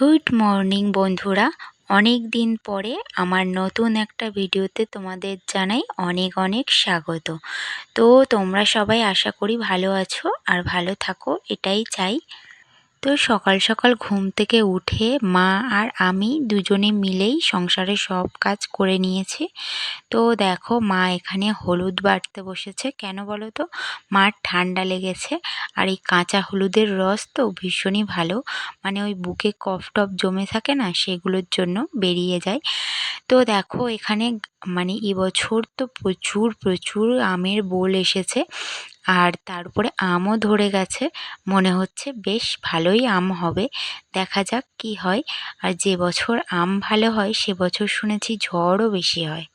Good morning বন্ধুরা। অনেক দিন পরে আমার নতুন একটা ভিডিওতে তোমাদের জানাই অনেক অনেক স্বাগত। তো তোমরা সবাই আশা করি ভালো আছো আর ভালো থাকো, এটাই চাই। তো সকাল সকাল ঘুম থেকে উঠে মা আর আমি দুজনে মিলেই সংসারের সব কাজ করে নিয়েছি। তো দেখো মা এখানে হলুদ বাটতে বসেছে। কেন বলো তো? মার ঠান্ডা লেগেছে আর এই কাঁচা হলুদের রস তো ভীষণই ভালো। মানে ওই বুকে কফ টফ জমে থাকে না, সেগুলোর জন্য বেরিয়ে যায়। তো দেখো এখানে মানে এবছর তো প্রচুর প্রচুর আমের বোল এসেছে। আর তার উপরে আমও ধরে গেছে। মনে হচ্ছে বেশ ভালোই আম হবে। দেখা যাক কি হয়। আর যে বছর আম ভালো হয়, সে বছর শুনেছি ঝড়ও বেশি হয়।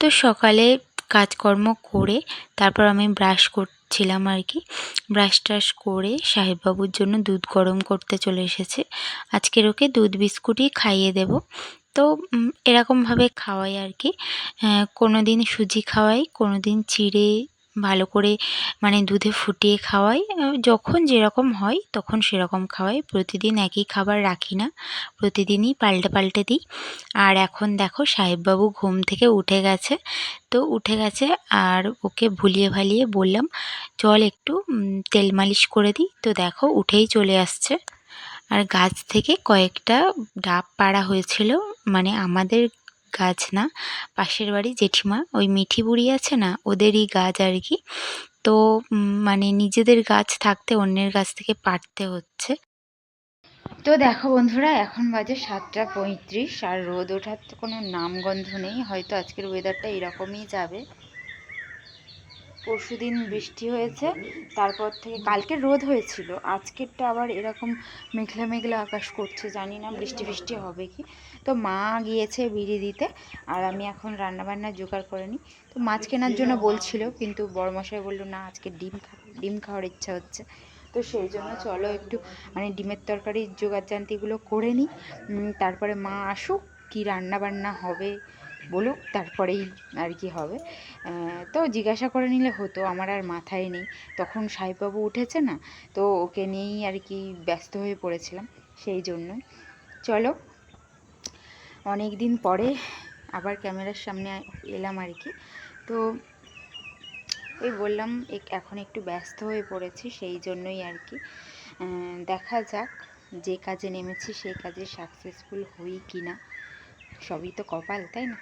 তো সকালে কাজকর্ম করে তারপর আমি ব্রাশ করছিলাম আর কি। ব্রাশ ট্রাশ করে সাহেববাবুর জন্য দুধ গরম করতে চলে এসেছে। আজকের ওকে দুধ বিস্কুটই খাইয়ে দেব। তো এরকমভাবে খাওয়াই আর কি। কোনো দিন সুজি খাওয়াই কোনো দিন চিড়ে ভালো করে মানে দুধে ফুটিয়ে খাওয়াই। যখন যেরকম হয় তখন সেরকম খাওয়াই। প্রতিদিন একই খাবার রাখি না। প্রতিদিনই পাল্টে পাল্টে দিই। আর এখন দেখো সাহেববাবু ঘুম থেকে উঠে গেছে। তো উঠে গেছে আর ওকে ভুলিয়ে ভালিয়ে বললাম, চল একটু তেল মালিশ করে দিই। তো দেখো উঠেই চলে আসছে। আর গাছ থেকে কয়েকটা ডাব পাড়া হয়েছিল। মানে আমাদের গাছ না, পাশের বাড়ি জেঠিমা, ওই মিঠি বুড়ি আছে না, ওদেরই গাছ আর কি। তো মানে নিজেদের গাছ থাকতে অন্যের গাছ থেকে পারতে হচ্ছে। তো দেখো বন্ধুরা, এখন বাজে সাতটা পঁয়ত্রিশ, আর রোদ ওঠার তো কোনো নামগন্ধ নেই, হয়তো আজকের ওয়েদারটা এরকমই যাবে। পরশু দিন বৃষ্টি হয়েছে, তারপর থেকে কালকে রোদ হয়েছিল, আজকেরটা আবার এরকম মেঘলা মেঘলা আকাশ করছে, জানি না বৃষ্টি ফৃষ্টি হবে কি। তো মা গিয়েছে বিড়ি দিতে, আর আমি এখন রান্নাবান্না জোগাড় করে নিই। তো মাছ কেনার জন্য বলছিল, কিন্তু বড়মশাই বলল, না, আজকে ডিম খা, ডিম খাওয়ার ইচ্ছা হচ্ছে। তো সেই জন্য চলো একটু মানে ডিমের তরকারির জোগাড় জান্তিগুলো করে নিই। তারপরে মা আসুক, কী রান্না বান্না হবে। বলুক, তারপরেই আর কি হবে। তো জিজ্ঞাসা করে নিলে হতো, আমার আর মাথায় নেই। তখন সাহেববাবু উঠেছে না, তো ওকে নিয়েই আর কি ব্যস্ত হয়ে পড়েছিলাম সেই জন্য চলো, অনেক দিন পরে আবার ক্যামেরার সামনে এলাম আর কি। তো ওই বললাম এখন একটু ব্যস্ত হয়ে পড়েছি সেই জন্যই আর কি। দেখা যাক যে কাজে নেমেছি সেই কাজে সাকসেসফুল হই কি না সবই তো কপাল, তাই না?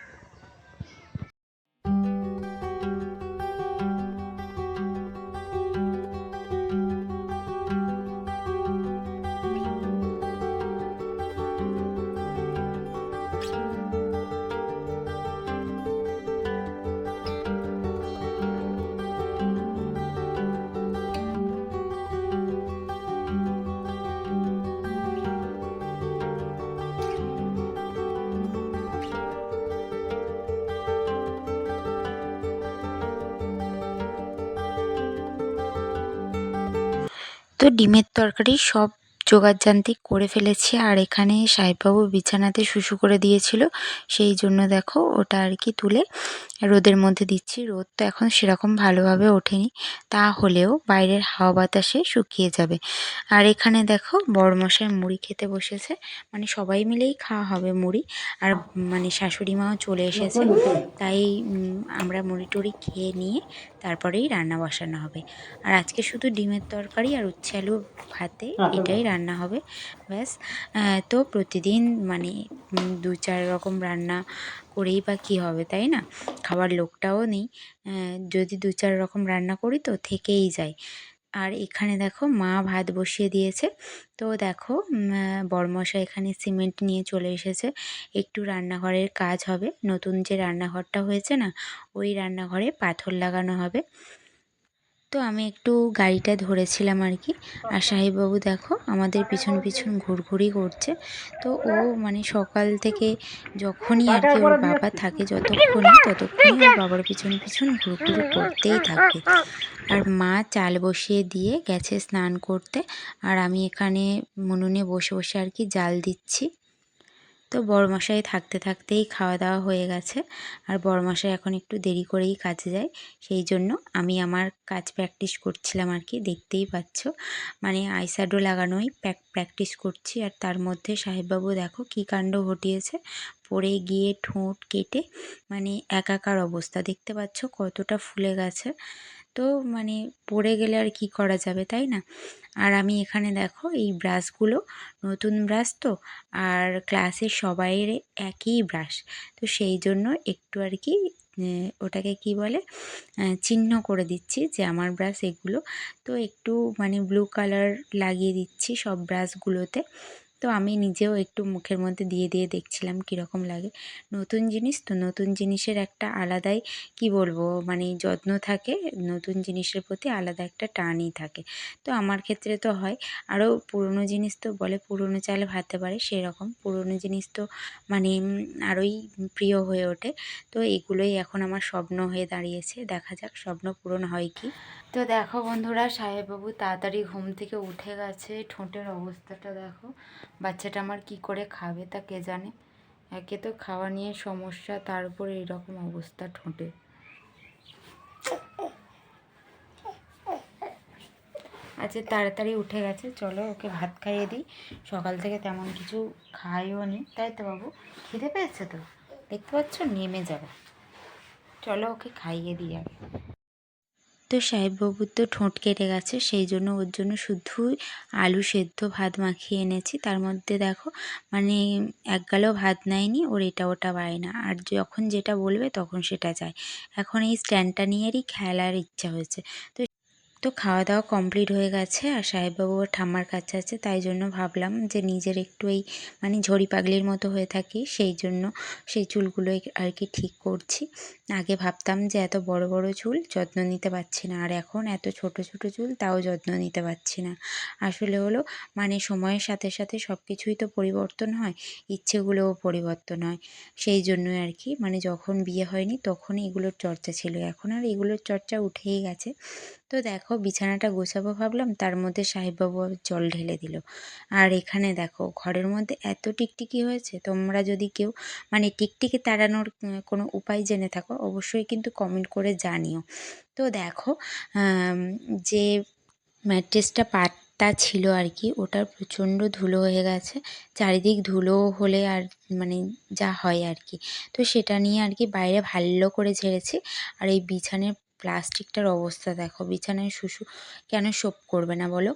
তো ডিমের তরকারি সব জোগাড়যান্তি করে ফেলেছি। আর এখানে সাহেববাবু বিছানাতে শুশু করে দিয়েছিল। সেই জন্য দেখো ওটা আর কি তুলে রোদের মধ্যে দিচ্ছি। রোদ তো এখন সেরকম ভালোভাবে ওঠেনি। তা হলেও বাইরের হাওয়া বাতাসে শুকিয়ে যাবে। আর এখানে দেখো বড় বড়মশাই মুড়ি খেতে বসেছে। মানে সবাই মিলেই খাওয়া হবে মুড়ি। আর মানে শাশুড়ি মাও চলে এসেছে। তাই আমরা মুড়ি টুড়ি খেয়ে নিয়ে তারপরেই রান্না বসানো হবে। আর আজকে শুধু ডিমের তরকারি আর উচ্ছে আলু ভাতে এটাই রান্না হবে। ব্যাস তো প্রতিদিন মানে দু চার রকম রান্না করেই বা কী হবে তাই না? খাবার লোকটাও নেই। যদি দু চার রকম রান্না করি তো থেকেই যায়। আর এখানে দেখো মা ভাত বসিয়ে দিয়েছে। তো দেখো আহ, এখানে সিমেন্ট নিয়ে চলে এসেছে। একটু রান্নাঘরের কাজ হবে। নতুন যে রান্নাঘরটা হয়েছে না ওই রান্নাঘরে পাথর লাগানো হবে। তো আমি একটু গাড়িটা ধরেছিলাম আর কি। আর সাহেববাবু দেখো, আমাদের পিছন পিছন ঘুরঘুরি করছে। তো ও মানে সকাল থেকে যখনই আর কি ওর বাবা থাকে, যতক্ষণই ততক্ষণই ওর বাবার পিছন পিছন ঘুরঘুরি করতেই থাকবে আর মা চাল বসিয়ে দিয়ে গেছে স্নান করতে। আর আমি এখানে উনুনে বসে বসে আর কি জাল দিচ্ছি। তো বড়মশাই থাকতে থাকতেই খাওয়া দাওয়া হয়ে গেছে। আর বড়মশাই এখন একটু দেরি করেই কাজে যায়। সেই জন্য আমি আমার কাজ প্র্যাকটিস করছিলাম আর কি, দেখতেই পাচ্ছ। মানে আইশ্যাডো লাগানোই প্র্যাকটিস করছি। আর তার মধ্যে সাহেববাবু দেখো কী কাণ্ড ঘটিয়েছে। পড়ে গিয়ে ঠোঁট কেটে মানে একাকার অবস্থা। দেখতে পাচ্ছ কতটা ফুলে গেছে। তো মানে পড়ে গেলে আর কি করা যাবে, তাই না? আর আমি এখানে দেখো এই ব্রাশগুলো, নতুন ব্রাশ তো, আর ক্লাসের সবাইয়ের একই ব্রাশ। তো সেই জন্য একটু আর কি ওটাকে কি বলে চিহ্ন করে দিচ্ছি যে আমার ব্রাশ এগুলো। তো একটু মানে ব্লু কালার লাগিয়ে দিচ্ছি সব ব্রাশগুলোতে। তো আমি নিজেও একটু মুখের মধ্যে দিয়ে দিয়ে দেখছিলাম কীরকম লাগে। নতুন জিনিস তো নতুন জিনিসের একটা আলাদাই, কি বলব মানে যত্ন থাকে। নতুন জিনিসের প্রতি আলাদা একটা টানই থাকে। তো আমার ক্ষেত্রে তো হয়। আরও পুরনো জিনিস তো বলে, পুরনো চালে ভাতে পারে সেরকম। পুরনো জিনিস তো মানে আরোই প্রিয় হয়ে ওঠে। তো এগুলোই এখন আমার স্বপ্ন হয়ে দাঁড়িয়েছে। দেখা যাক স্বপ্ন পূরণ হয় কি। তো দেখো বন্ধুরা, সাহেববাবু তাড়াতাড়ি ঘুম থেকে উঠে গেছে। ঠোঁটের অবস্থাটা দেখো। বাচ্চাটা আমার কি করে খাবে তা কে জানে? একে তো খাওয়া নিয়ে সমস্যা, তার উপর এইরকম অবস্থা ঠোঁটে। আচ্ছা তাড়াতাড়ি উঠে গেছে। চলো ওকে ভাত খাইয়ে দিই। সকাল থেকে তেমন কিছু খাইও নি। তাই তো বাবু, খিদে পেয়েছে তো? দেখতে পাচ্ছ, নেমে যাবে। চলো ওকে খাইয়ে দিই আগে। তো সাহেববাবুর তো ঠোঁট কেটে গেছে, সেই জন্য ওর জন্য শুধুই আলু সেদ্ধ ভাত মাখিয়ে এনেছি। তার মধ্যে দেখো মানে এক গালো ভাত নেয়নি, ওর এটা ওটা পায় না। আর যখন যেটা বলবে তখন সেটা চায় এখন এই স্ট্যান্ডটা নিয়েরই খেলার ইচ্ছা হয়েছে। তো তো খাওয়া দাওয়া কমপ্লিট হয়ে গেছে আর সাহেববাবু ওর ঠাম্মার কাছে আছে, তাই জন্য ভাবলাম যে নিজের একটু এই মানে ঝড়ি পাগলির মতো হয়ে থাকি, সেই জন্য সেই চুলগুলো আর কি ঠিক করছি। আগে ভাবতাম যে এত বড় বড় চুল যত্ন নিতে পারছি না, আর এখন এত ছোট ছোট চুল তাও যত্ন নিতে পারছি না। আসলে হলো মানে সময়ের সাথে সাথে সব কিছুই তো পরিবর্তন হয়, ইচ্ছেগুলোও পরিবর্তন হয়। সেই জন্যই আর কি মানে যখন বিয়ে হয়নি তখন এগুলোর চর্চা ছিল, এখন আর এগুলোর চর্চা উঠেই গেছে। তো দেখো বিছানাটা গোছাবো ভাবলাম, তার মধ্যে সাহেববাবু জল ঢেলে দিল। আর এখানে দেখো, ঘরের মধ্যে এত টিকটিকি হয়েছে, তোমরা যদি কেউ মানে টিকটিকি তাড়ানোর কোনো উপায় জেনে থাকো, অবশ্যই কিন্তু কমেন্ট করে জানিও। তো দেখো যে ম্যাট্রেসটা পাটটা ছিল আর কি ওটার প্রচণ্ড ধুলো হয়ে গেছে, চারিদিক ধুলো হলে আর মানে যা হয় আর কি। তো সেটা নিয়ে আর কি বাইরে ভালো করে ঝেড়েছি, আর এই বিছানের প্লাস্টিকটার অবস্থা দেখো। বিছানায় শুশু কেন শোপ করবে না বলো?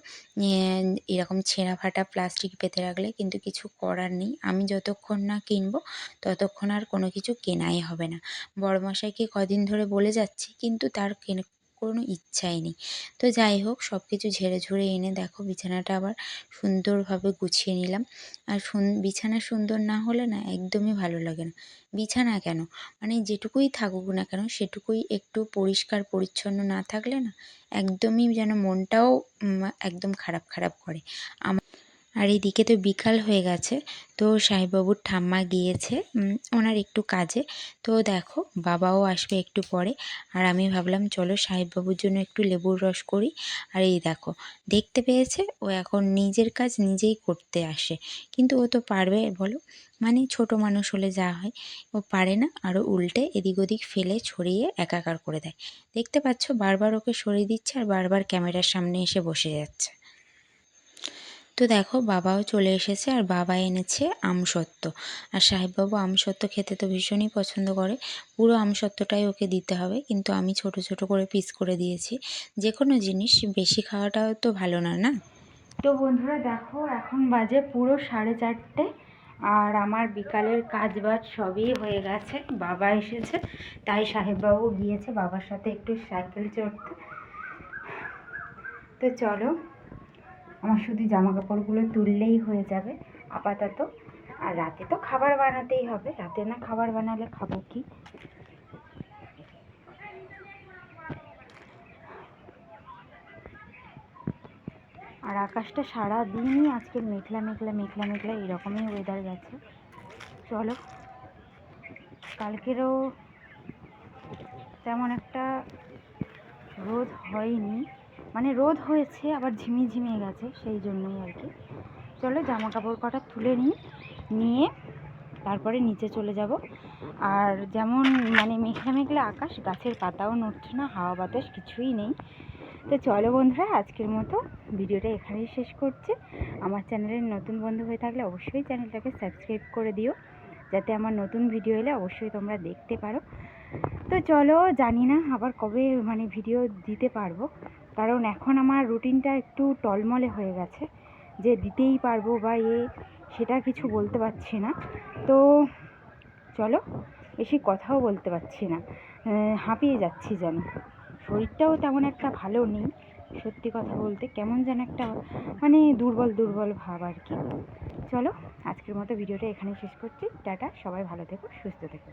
এরকম ছেঁড়া ফাটা প্লাস্টিক পেতে রাখলে কিন্তু কিছু করার নেই। আমি যতক্ষণ না কিনবো, ততক্ষণ আর কোনো কিছু কেনাই হবে না। বড়মশাইকে কদিন ধরে বলে যাচ্ছি, কিন্তু তার কেনে ইচ্ছাই নেই। তো যাই হোক সব কিছু ঝেড়ে ঝুড়ে এনে দেখো বিছানাটা আবার সুন্দরভাবে গুছিয়ে নিলাম। আর বিছানা সুন্দর না হলে না একদমই ভালো লাগে না। বিছানা কেন? মানে যেটুকুই থাকুক না কেন, সেটুকুই একটু পরিষ্কার, পরিচ্ছন্ন না থাকলে না একদমই যেন মনটাও একদম খারাপ খারাপ করে। আমার আর এদিকে তো বিকাল হয়ে গেছে, তো সাহেববাবুর ঠাম্মা গিয়েছে ওনার একটু কাজে। তো দেখো, বাবাও আসবে একটু পরে, আর আমি ভাবলাম চলো সাহেববাবুর জন্য একটু লেবুর রস করি। আর এই দেখো, দেখতে পেয়েছে, ও এখন নিজের কাজ নিজেই করতে আসে। কিন্তু ও তো পারবে, বলো? মানে ছোট মানুষ হলে যা হয়, ও পারে না আরও উল্টে এদিক ওদিক ফেলে ছড়িয়ে একাকার করে দেয়। দেখতে পাচ্ছ, বারবার ওকে সরিয়ে দিচ্ছে, আর বারবার ক্যামেরার সামনে এসে বসে যাচ্ছে। তো দেখো, বাবাও চলে এসেছে আর বাবা এনেছে আমসত্ত্ব। আর সাহেববাবু আমসত্ত্ব খেতে তো ভীষণই পছন্দ করে। পুরো আমসত্ত্বটাই ওকে দিতে হবে, কিন্তু আমি ছোট ছোট করে পিস করে দিয়েছি। যে কোনো জিনিস, বেশি খাওয়াটাও তো ভালো না না? তো বন্ধুরা, দেখো, এখন বাজে পুরো সাড়ে চারটে, আর আমার বিকালের কাজ বাজ সবই হয়ে গেছে। বাবা এসেছে, তাই সাহেববাবু গিয়েছে বাবার সাথে একটু সাইকেল চড়তে। তো চলো আমার শুধু জামা কাপড়গুলো তুললেই হয়ে যাবে, আপাতত। আর রাতে তো খাবার বানাতেই হবে। রাতে না খাবার বানালে খাব কি? আর আকাশটা সারা দিনই আজকে মেঘলা মেঘলা মেঘলা মেঘলা এরকমই ওয়েদার গেছে। চলো, কালকেরও তেমন একটা রোদ হয়নি। মানে রোদ হয়েছে, আবার ঝিমিয়ে ঝিমিয়ে গেছে, সেই জন্যই আর কি। চলো জামা কাপড় কটা তুলে নিই, নিয়ে তারপরে নিচে চলে যাব। আর যেমন মানে মেঘলা মেঘলা আকাশ, গাছের পাতাও নড়ছে না, হাওয়া বাতাস কিছুই নেই। তো চলো বন্ধুরা, আজকের মতো ভিডিওটা এখানেই শেষ করছি। আমার চ্যানেলের নতুন বন্ধু হয়ে থাকলে অবশ্যই চ্যানেলটাকে সাবস্ক্রাইব করে দিও, যাতে আমার নতুন ভিডিও এলে অবশ্যই তোমরা দেখতে পারো। তো চলো জানি না আবার কবে মানে ভিডিও দিতে পারব। কারণ এখন আমার রুটিনটা একটু টলমলে হয়ে গেছে, যে দিতেই পারব বা এ, সেটা কিছু বলতে পারছি না। তো চলো, বেশি কথাও বলতে পারছি না। হাঁপিয়ে যাচ্ছি যেন। শরীরটাও তেমন একটা ভালো নেই, সত্যি কথা বলতে। কেমন যেন একটা মানে দুর্বল দুর্বল ভাব আর কি। চলো, আজকের মতো ভিডিওটা এখানেই শেষ করছি। টাটা, সবাই ভালো থেকো, সুস্থ থেকো।